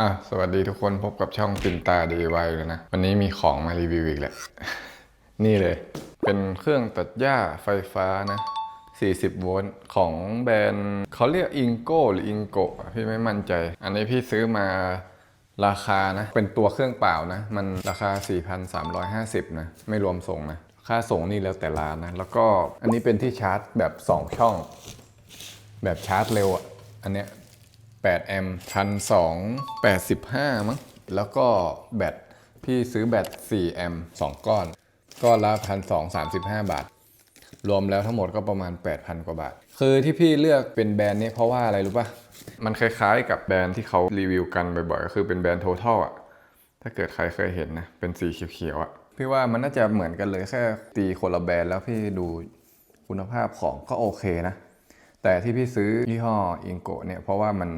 อะสวัสดีทุกคนพบกับช่องปินตาดีไวเลยนะ วันนี้มีของมารีวิวอีกแหละ นี่เลย เป็นเครื่องตัดหญ้าไฟฟ้านะ 40 โวลต์ของแบรนด์เขาเรียกอิงโกหรืออิงโกพี่ไม่มั่นใจ อันนี้พี่ซื้อมาราคานะ เป็นตัวเครื่องเปล่านะ มันราคา 4,350 นะ ไม่รวมส่งนะ ค่าส่งนี่แล้วแต่ร้านนะ แล้วก็อันนี้เป็นที่ชาร์จแบบ 2 ช่อง แบบชาร์จเร็วอะอันเนี้ย 8 แอมป์พันสองแปดสิบห้ามั้ง แล้วก็แบต พี่ซื้อแบต 4 แอมป์2ก้อน ก้อนละพันสองสามสิบห้าบาท รวมแล้วทั้งหมดก็ประมาณ 8,000 กว่าบาท คือที่พี่เลือกเป็นแบรนด์นี้เพราะว่าอะไรรู้ป่ะ มันคล้ายๆกับแบรนด์ที่เขารีวิวกันบ่อยๆ ก็คือเป็นแบรนด์ Total อะ ถ้าเกิดใครเคยเห็นนะ เป็นสีเขียวๆอะ พี่ว่ามันน่าจะเหมือนกันเลยแค่ตีคนละแบรนด์แล้วพี่ดูคุณภาพของก็โอเคนะ แต่ที่พี่ซื้อยี่ห้ออิงโกเนี่ยเพราะว่ามัน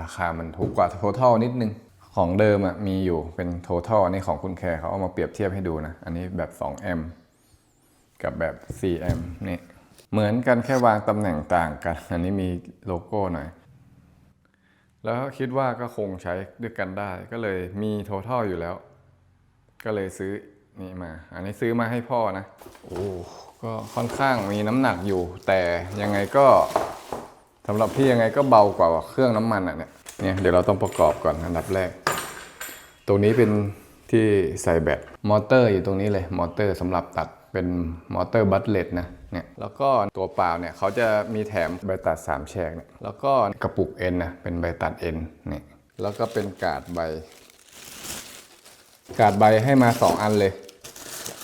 ราคามันถูกกว่า Total นิดนึง ของเดิมอะมีอยู่เป็น Total อันนี้ของคุณแคร์เขาเอามาเปรียบเทียบให้ดูนะ อันนี้แบบ2แอมป์กับแบบ 4M นี่เหมือนกันแค่วางตำแหน่งต่างกัน อันนี้มีโลโก้หน่อย แล้วคิดว่าก็คงใช้ด้วยกันได้ ก็เลยมี Total อยู่แล้ว ก็เลยซื้อนี่มา อันนี้ซื้อมาให้พ่อนะ โอ้ก็ค่อนข้างมีน้ำหนักอยู่ แต่ยังไงก็ สำหรับพี่ยังไงก็เบากว่าเครื่องน้ำมันอะเนี่ยเนี่ยเดี๋ยวเราต้องประกอบก่อนอันดับแรก ตรงนี้เป็นที่ใส่แบตมอเตอร์อยู่ตรงนี้เลยมอเตอร์สำหรับตัดเป็นมอเตอร์บัตเลตนะเนี่ยแล้วก็ตัวเปล่าเนี่ยเขาจะมีแถมใบตัด 3 แฉกเนี่ยแล้วก็กระปุกเอ็นนะเป็นใบตัดเอ็นเนี่ยแล้วก็เป็นกาดใบ กาดใบให้มา 2 อันเลย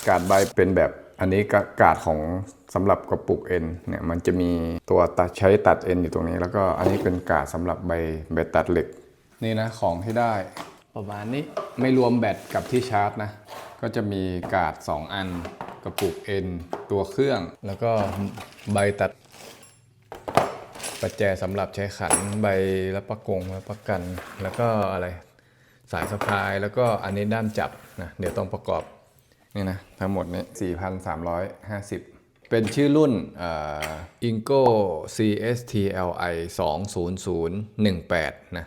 กาดใบเป็นแบบ อันนี้กากาดของสำหรับกระปุกเอ็นเนี่ยมันจะมีตัวตัดใช้ตัดเอ็นอยู่ตรงนี้ แล้วก็อันนี้เป็นกาดสำหรับใบใบตัดเหล็ก นี่นะของที่ได้ ประมาณนี้ไม่รวมแบตกับที่ชาร์จนะ ก็จะมีกาด 2 อัน กระปุกเอ็นตัวเครื่อง แล้วก็ใบตัดประแจสำหรับใช้ขันใบรับประกงรับประกัน แล้วก็อะไรสายสะพายแล้วก็อันนี้ด้ามจับนะเดี๋ยวต้องประกอบ นี่นะ ทั้งหมดนี้ 4,350 เป็นชื่อรุ่นเอ่อ Ingo CSTLI 20018 นะ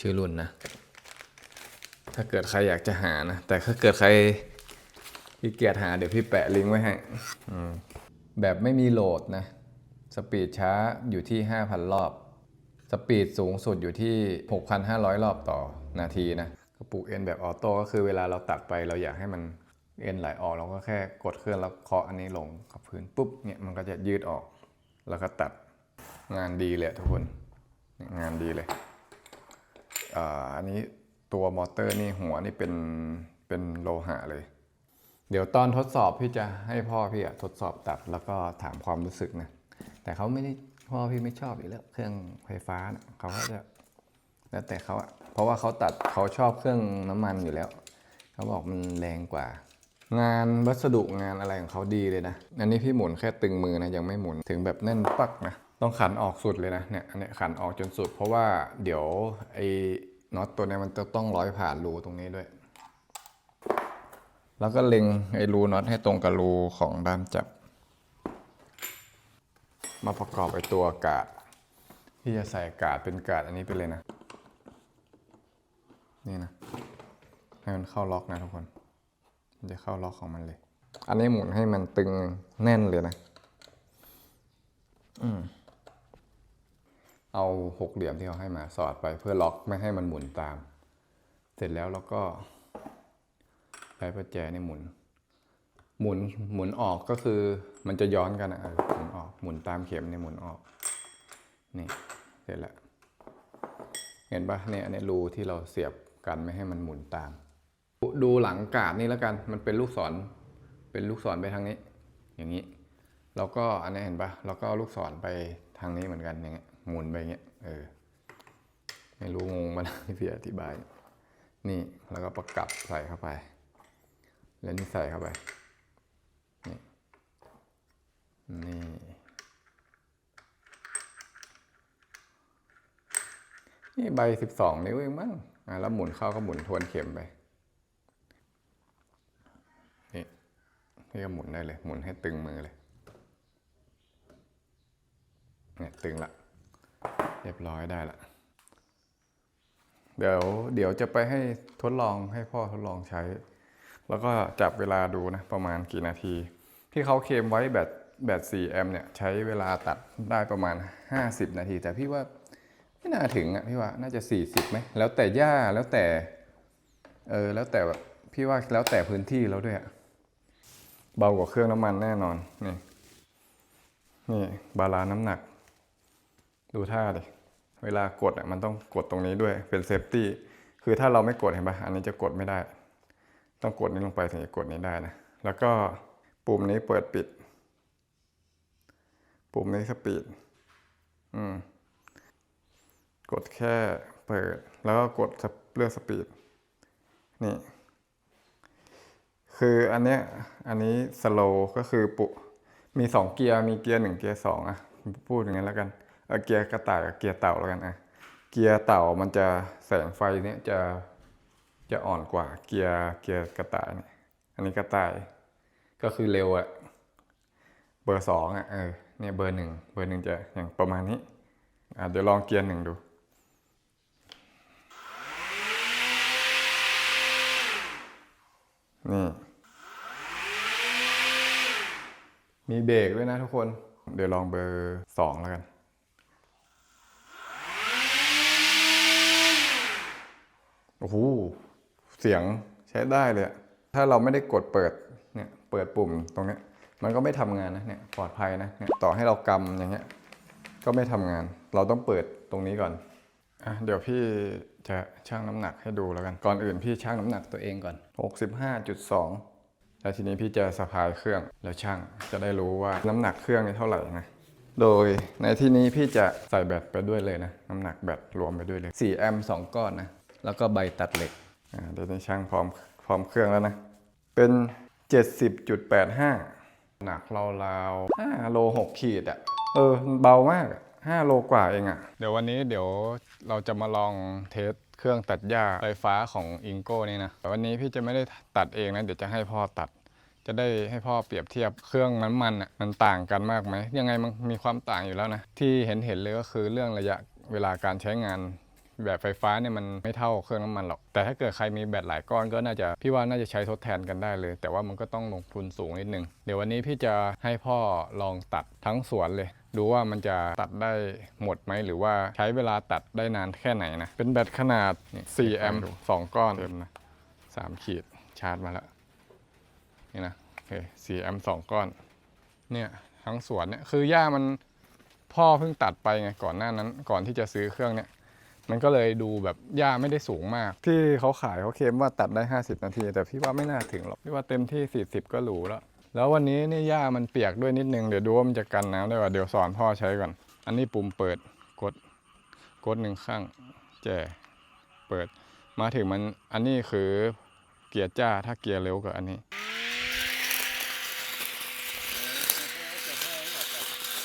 ชื่อรุ่นนะ ถ้าเกิดใครอยากจะหานะ แต่ถ้าเกิดใครขี้เกียจหาเดี๋ยวพี่แปะลิงก์ไว้ให้แบบไม่มีโหลดนะ สปีดช้าอยู่ที่ 5,000 รอบ สปีดสูงสุดอยู่ที่ 6,500 รอบต่อนาทีนะกระปุกเอ็นแบบออโต้ก็คือเวลาเราตัดไปเราอยากให้มัน เอ็นไหลออกเราก็แค่กดเครื่องแล้วเคาะอันนี้ลงกับพื้นปุ๊บเนี่ยมันก็จะยืดออกแล้วก็ตัดงานดีเลยทุกคนงานดีเลยอันนี้ตัวมอเตอร์นี่หัวนี่เป็นเป็นโลหะเลย เดี๋ยวตอนทดสอบพี่จะให้พ่อพี่อะทดสอบตัดแล้วก็ถามความรู้สึกนะแต่เขาไม่ได้พ่อพี่ไม่ชอบอยู่แล้วเครื่องไฟฟ้านะเขาก็จะแล้วแต่เขาอะเพราะว่าเขาตัดเขาชอบเครื่องน้ำมันอยู่แล้ว เขาบอกมันแรงกว่า งานวัสดุงานอะไรของเขาดีเลยนะ อันนี้พี่หมุนแค่ตึงมือนะยังไม่หมุนถึงแบบแน่นปักนะ ต้องขันออกสุดเลยนะเนี่ยอันนี้ขันออกจนสุด เพราะว่าเดี๋ยวไอ้น็อตตัวนี้มันจะต้องร้อยผ่านรูตรงนี้ด้วย แล้วก็เล็งไอ้รูน็อตให้ตรงกับรูของด้ามจับ มาประกอบไอ้ตัวกาดที่จะใส่กาดเป็นกาดอันนี้ไปเลยนะ นี่นะให้มันเข้าล็อกนะทุกคน จะเข้าล็อกของมันเลย อันนี้หมุนให้มันตึงแน่นเลยนะอืมเอาหกเหลี่ยมที่เขาให้มาสอดไปเพื่อล็อกไม่ให้มันหมุนตาม เสร็จแล้วเราก็ใช้ประแจนี่หมุน หมุนหมุนออกก็คือมันจะย้อนกันนะเออหมุนออกหมุนตามเข็มเนี่ยหมุนออกนี่เสร็จแล้วเห็นปะเนี่ยอันนี้รูที่เราเสียบกันไม่ให้มันหมุนตาม ดูหลังกาดนี่แล้วกัน มันเป็นลูกศร เป็นลูกศรไปทางนี้ อย่างนี้ แล้วก็อันนี้เห็นปะเราก็ลูกศรไปทางนี้เหมือนกันอย่างเงี้ย หมุนไปอย่างเงี้ย เออ ไม่รู้งงมานะที่พี่อธิบาย นี่ แล้วก็ประกับใส่เข้าไป แล้วนี่ใส่เข้าไป นี่ นี่ นี่ใบสิบสองนิ้วเองมั้ง อะแล้วหมุนเข้าก็หมุนทวนเข็มไป นี่ก็หมุนได้เลย หมุนให้ตึงมือเลยเนี่ยตึงละ เรียบร้อยได้ละ เดี๋ยวเดี๋ยวจะไปให้ทดลองให้พ่อทดลองใช้ แล้วก็จับเวลาดูนะ ประมาณกี่นาที ที่เขาเคมไว้แบตแบต4แอมเนี่ยใช้เวลาตัดได้ประมาณ 50 นาที แต่พี่ว่าไม่น่าถึงอะพี่ว่าน่าจะ 40ไหมแล้วแต่หญ้าแล้วแต่เออแล้วแต่แบบพี่ว่าแล้วแต่พื้นที่แล้วด้วยอะ เบากว่าเครื่องน้ำมันแน่นอน นี่ นี่บาลานน้ำหนัก ดูท่าดิเวลากดอะมันต้องกดตรงนี้ด้วยเป็นเซฟตี้คือถ้าเราไม่กดเห็นปะอันนี้จะกดไม่ได้ ต้องกดนี้ลงไปถึงจะกดนี้ได้นะ แล้วก็ปุ่มนี้เปิดปิด ปุ่มนี้สปีดอืมกดแค่เปิด แล้วก็กดเลือกสปีดนี่ คืออันเนี้ยอันนี้สโลก็คือปุมีสองเกียร์มีเกียร์หนึ่งเกียร์สองอะพูดอย่างนั้นแล้วกันเออเกียร์กระต่ายกับเกียร์เต่าแล้วกันอะเกียร์เต่ามันจะแสงไฟเนี้ยจะจะอ่อนกว่าเกียร์เกียร์กระต่ายเนี่ยอันนี้กระต่ายก็คือเร็วอะเบอร์สองอะเออเนี่ยเบอร์หนึ่งเบอร์หนึ่งจะอย่างประมาณนี้อะเดี๋ยวลองเกียร์หนึ่งดู นี่ มีเบรกด้วยนะทุกคน เดี๋ยวลองเบอร์สองแล้วกัน โอ้โห เสียงใช้ได้เลย ถ้าเราไม่ได้กดเปิด เนี่ย เปิดปุ่มตรงนี้ มันก็ไม่ทำงานนะ เนี่ย ปลอดภัยนะ เนี่ย ต่อให้เรากำอย่างเงี้ย ก็ไม่ทำงาน เราต้องเปิดตรงนี้ก่อน อะ เดี๋ยวพี่ จะชั่งน้ำหนักให้ดูแล้วกัน ก่อนอื่นพี่ชั่งน้ำหนักตัวเองก่อน 65.2 แล้วทีนี้พี่จะสะพายเครื่องแล้วช่างจะได้รู้ว่าน้ำหนักเครื่องนี่เท่าไหร่นะโดยในที่นี้พี่จะใส่แบตไปด้วยเลยนะ น้ำหนักแบตรวมไปด้วยเลย 4 แอมป์2ก้อนนะ แล้วก็ใบตัดเหล็กอ่าเดี๋ยวนี้ช่างพร้อมพร้อมเครื่องแล้วนะ เป็น 70.85 หนักราวๆ5โล6ขีดอะเออ เบามาก 5 โลกว่าเองอะเดี๋ยววันนี้เดี๋ยวเราจะมาลองเทสเครื่องตัดหญ้าไฟฟ้าของอิงโก้นี่นะแต่วันนี้พี่จะไม่ได้ตัดเองนะ เดี๋ยวจะให้พ่อตัด จะได้ให้พ่อเปรียบเทียบเครื่องน้ำมันอะมันต่างกันมากไหมยังไงมันมีความต่างอยู่แล้วนะ ที่เห็นเห็นเลยก็คือเรื่องระยะเวลาการใช้งานแบบไฟฟ้าเนี่ยมันไม่เท่าเครื่องน้ำมันหรอก แต่ถ้าเกิดใครมีแบตหลายก้อนก็น่าจะพี่ว่าน่าจะใช้ทดแทนกันได้เลย แต่ว่ามันก็ต้องลงทุนสูงนิดนึง เดี๋ยววันนี้พี่จะให้พ่อลองตัดทั้งสวนเลย ดูว่ามันจะตัดได้หมดไหมหรือว่าใช้เวลาตัดได้นานแค่ไหนนะ เป็นแบตขนาดนี่4แอมป์สองก้อนเต็มนะสามขีดชาร์จมาแล้ว นี่นะโอเคสี่แอมป์สองก้อน เนี่ยทั้งสวนเนี่ยคือหญ้ามันพ่อเพิ่งตัดไปไงก่อนหน้านั้นก่อนที่จะซื้อเครื่องเนี่ยมันก็เลยดูแบบหญ้าไม่ได้สูงมาก ที่เขาขายเขาเคลมว่าตัดได้ 50 นาที แต่พี่ว่าไม่น่าถึงหรอกพี่ว่าเต็มที่ 40 ก็หรูแล้ว แล้ววันนี้นี่หญ้ามันเปียกด้วยนิดนึงเดี๋ยวดูว่ามันจะกันน้ำได้ว่าเดี๋ยวสอนพ่อใช้ก่อน อันนี้ปุ่มเปิดกดกดหนึ่งข้างแจเปิด มาถึงมันอันนี้คือเกียร์จ้าถ้าเกียร์เร็วกว่าอันนี้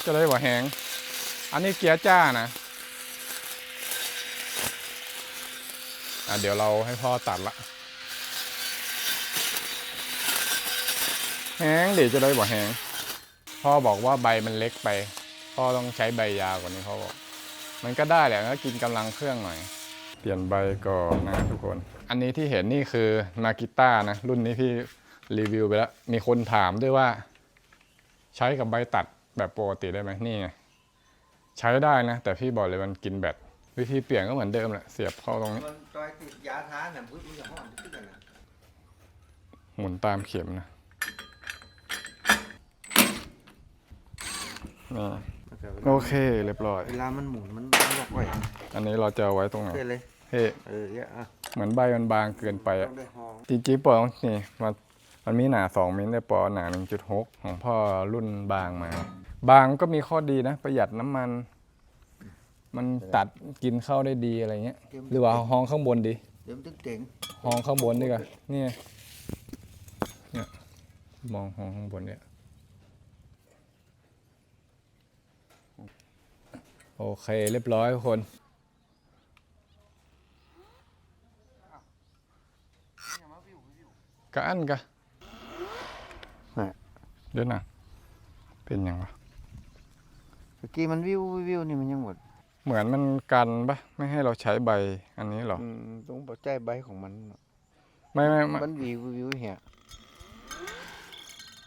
จะได้ว่าแหงอันนี้เกียร์จ้านะอะเดี๋ยวเราให้พ่อตัดละ แหงเดี๋ยวจะได้บ่แหงพ่อบอกว่าใบมันเล็กไป พ่อต้องใช้ใบยาวกว่านี้พ่อบอก มันก็ได้แหละก็กินกำลังเครื่องหน่อย เปลี่ยนใบก่อนนะทุกคน อันนี้ที่เห็นนี่คือนากิต้านะ รุ่นนี้พี่รีวิวไปแล้ว มีคนถามด้วยว่า ใช้กับใบตัดแบบปกติได้ไหมนี่ไงใช้ได้นะ แต่พี่บอกเลยมันกินแบตวิธีเปลี่ยนก็เหมือนเดิมแหละเสียบเข้าตรงนี้มันจอยติดยาท้าเนี่ยพึ่งมันจะห้อนขึ้นกันนะหมุนตามเข็มนะ นี่โอเคเรียบร้อย เวลามันหมุนมันล็อกไว้อันนี้เราจะเอาไว้ตรงไหนเพื่อเลยเฮ้เออเนี่ยอะเหมือนใบมันบางเกินไปต้อะองได้ห้องจริงๆปอต้องนี่มันมันมีหนาสองมิลแต่ปอหนาหนึ่งจุดหกของพ่อรุ่นบางมา บางก็มีข้อดีนะ ประหยัดน้ำมัน มันตัดกินเข้าได้ดีอะไรเงี้ย หรือว่าห้องข้างบนดี เดี๋ยวมันตึ้งเจ๋งห้องข้างบนดีกว่านี่ไงเนี่ย มองห้องข้างบนเนี่ย โอเคเรียบร้อยทุกคนกะอันกะน่ะเดี๋ยวนะเป็นยังวะเมื่อกี้มันวิววิวนี่มันยังหมด เหมือนมันกันปะไม่ให้เราใช้ใบอันนี้หรออืมตรงปัจจัยใบของมันเนาะไม่ไม่ไม่มันวิววิวเหี่ย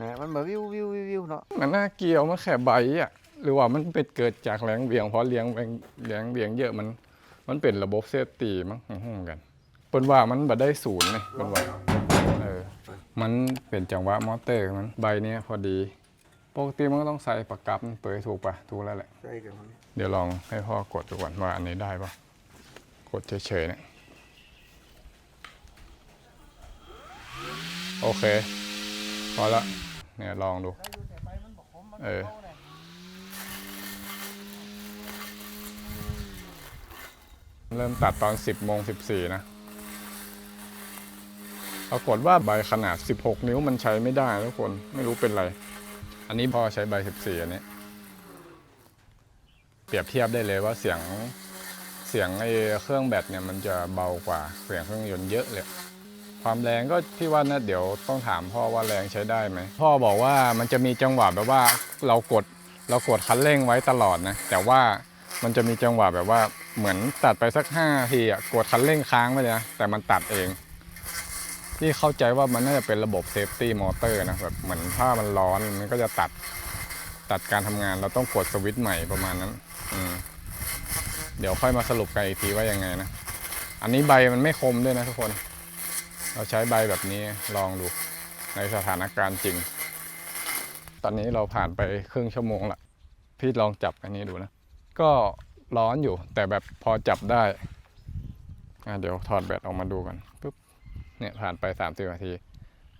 นะมันแบบวิววิววิววิวเนาะมันน่าเกี่ยวมันแค่ใบอะ หรือว่ามันเป็นเกิดจากแรงเบี่ยงเพราะเลี้ยงแรงเลี้ยงเบี่ยงเยอะมัน มันเป็นระบบเซฟตี้มั้งห้องกันเปิ้นว่ามันบ่ได้ศูนย์ไงเปิ้นว่าเออมันเป็นจังหวะมอเตอร์มันใบเนี้ยพอดีปกติมันก็ต้องใส่ประกับเปิดถูกปะถูกแล้วแหละใช่กันมันเดี๋ยวลองให้พ่อกดดูก่อนว่าอันนี้ได้ปะกดเฉยๆเนี่ยโอเค พอละเนี่ยลองดู เออ เริ่มตัดตอน 10โมง14 นะ ปรากฏว่าใบขนาด 16 นิ้วมันใช้ไม่ได้ทุกคน ไม่รู้เป็นไร อันนี้พอใช้ใบ 14 อันนี้ เปรียบเทียบได้เลยว่าเสียงเสียงไอ้เครื่องแบตเนี่ยมันจะเบากว่าเสียงเครื่องยนต์เยอะเลยความแรงก็พี่ว่านะเดี๋ยวต้องถามพ่อว่าแรงใช้ได้ไหมพ่อบอกว่ามันจะมีจังหวะแบบว่าเรากดเรากดคันเร่งไว้ตลอดนะแต่ว่ามันจะมีจังหวะแบบว่า เหมือนตัดไปสัก5นาทีอะกดคันเร่งค้างไปเลยนะแต่มันตัดเอง ที่เข้าใจว่ามันน่าจะเป็นระบบเซฟตี้มอเตอร์นะแบบเหมือนถ้ามันร้อนมันก็จะตัดตัดการทำงานเราต้องกดสวิตช์ใหม่ประมาณนั้นอืเดี๋ยวค่อยมาสรุปกันอีกทีว่ายังไงนะ อันนี้ใบมันไม่คมด้วยนะทุกคน เราใช้ใบแบบนี้ลองดูในสถานการณ์จริง ตอนนี้เราผ่านไปครึ่งชั่วโมงละพี่ลองจับอันนี้ดูนะ ก็ ร้อนอยู่ แต่แบบพอจับได้เดี๋ยวถอดแบตออกมาดูกันปุ๊บเนี่ยผ่านไป 30 นาที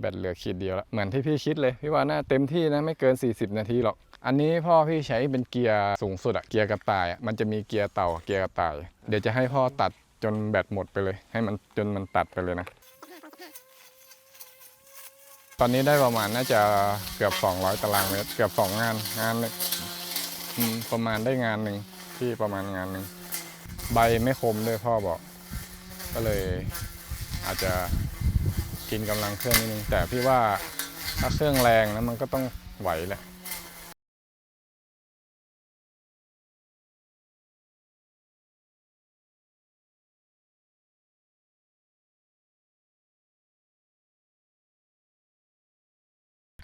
แบตเหลือขีดเดียวแล้วเหมือนที่พี่คิดเลยพี่ว่าน่าเต็มที่นะไม่เกิน 40 นาทีหรอก อันนี้พ่อพี่ใช้เป็นเกียร์สูงสุดอะเกียร์กระต่ายมันจะมีเกียร์เต่าเกียร์กระต่าย เดี๋ยวจะให้พ่อตัดจนแบตหมดไปเลย ให้มันจนมันตัดไปเลยนะ ตอนนี้ได้ประมาณน่าจะเกือบ 200 ตารางเมตรเกือบ 2 งานงานประมาณได้งานหนึ่ง ที่ประมาณงานหนึ่งใบไม่คมด้วยพ่อบอก ก็เลยอาจจะกินกำลังเครื่องนิดนึง แต่พี่ว่าถ้าเครื่องแรงนะมันก็ต้องไหวแหละ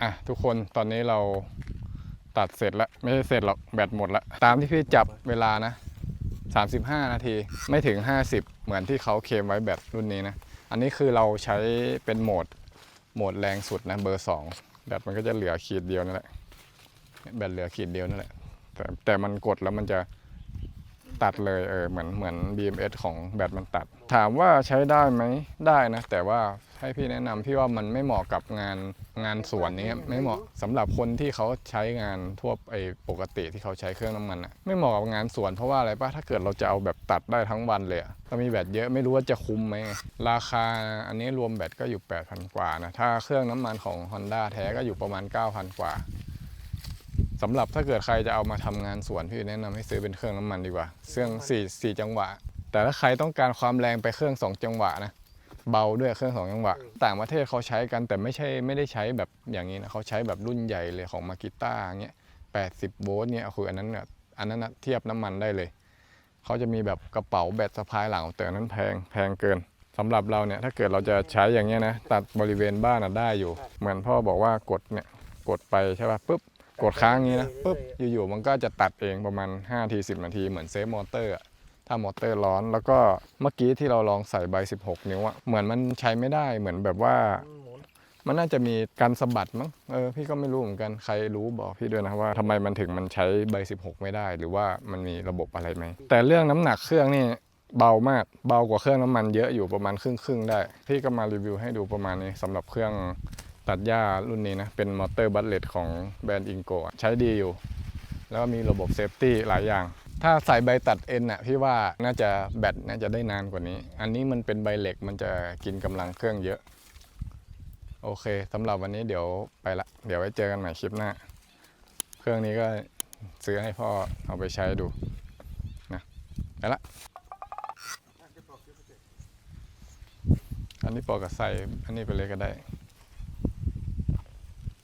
อะทุกคนตอนนี้เรา ตัดเสร็จแล้ว ไม่ใช่เสร็จหรอก แบตหมดแล้ว ตามที่พี่จับเวลานะ 35 นาทีไม่ถึง 50 เหมือนที่เขาเคลมไว้แบตรุ่นนี้นะ อันนี้คือเราใช้เป็นโหมดโหมดแรงสุดนะเบอร์ 2 แบตมันก็จะเหลือขีดเดียวนั่นแหละแบตเหลือขีดเดียวนั่นแหละ แต่แต่มันกดแล้วมันจะตัดเลยเออเหมือนเหมือน BMS ของแบตมันตัด ถามว่าใช้ได้ไหมได้นะ แต่ว่า ให้พี่แนะนำพี่ว่ามันไม่เหมาะกับงานงานสวนนี้ไม่เหมาะสำหรับคนที่เขาใช้งานทั่วไอปกติที่เขาใช้เครื่องน้ำมันอะไม่เหมาะกับงานสวนเพราะว่าอะไรป่ะถ้าเกิดเราจะเอาแบบตัดได้ทั้งวันเลยอะเรามีแบตเยอะไม่รู้ว่าจะคุ้มไหมราคาอันนี้รวมแบตก็อยู่ 8,000 กว่านะถ้าเครื่องน้ำมันของ Honda แท้ก็อยู่ประมาณ 9,000 กว่าสำหรับถ้าเกิดใครจะเอามาทำงานสวนพี่แนะนำให้ซื้อเป็นเครื่องน้ำมันดีกว่าเครื่อง4 4จังหวะ แต่ถ้าใครต้องการความแรงไปเครื่อง 2 จังหวะนะ เบาด้วยเครื่อง2จังหวะ ต่างประเทศเขาใช้กันแต่ไม่ใช่ไม่ได้ใช้แบบอย่างนี้นะเขาใช้แบบรุ่นใหญ่เลยของมากิต้าเงี้ย80โวลต์เนี่ยคืออันนั้นเนี่ยอันนั้นนะเทียบน้ำมันได้เลย เขาจะมีแบบกระเป๋าแบตสะพายหลังแต่อันนั้นแพงแพงเกินสำหรับเราเนี่ยถ้าเกิดเราจะใช้อย่างเงี้ยนะตัดบริเวณบ้านอะได้อยู่ เหมือนพ่อบอกว่ากดเนี่ยกดไปใช่ป่ะปุ๊บกดค้างอย่างนี้นะปุ๊บอยู่ๆมันก็จะตัดเองประมาณ5ที10 นาทีเหมือนเซฟมอเตอร์อะ ถ้ามอเตอร์ร้อน แล้วก็เมื่อกี้ที่เราลองใส่ใบ 16 นิ้วอะเหมือนมันใช้ไม่ได้เหมือนแบบว่า มันน่าจะมีการสะบัดมั้งเออพี่ก็ไม่รู้เหมือนกันใครรู้บอกพี่ด้วยนะว่าทำไมมันถึงมันใช้ใบ 16 ไม่ได้ หรือว่ามันมีระบบอะไรไหมแต่เรื่องน้ำหนักเครื่องนี่เบามากเบากว่าเครื่องน้ำมันเยอะอยู่ประมาณครึ่งครึ่งได้ พี่ก็มารีวิวให้ดูประมาณนี้สำหรับเครื่องตัดหญ้ารุ่นนี้นะ เป็นมอเตอร์บัตเลตของแบรนด์อิงโกใช้ดีอยู่ แล้วมีระบบเซฟตี้หลายอย่าง ถ้าใส่ใบตัดเอ็นน่ะพี่ว่าน่าจะแบตน่าจะได้นานกว่านี้ อันนี้มันเป็นใบเหล็กมันจะกินกำลังเครื่องเยอะ โอเคสำหรับวันนี้เดี๋ยวไปละ เดี๋ยวไว้เจอกันใหม่คลิปหน้า เครื่องนี้ก็ซื้อให้พ่อเอาไปใช้ดูนะไปละ อันนี้ปอกกับใส่อันนี้ไปเลยก็ได้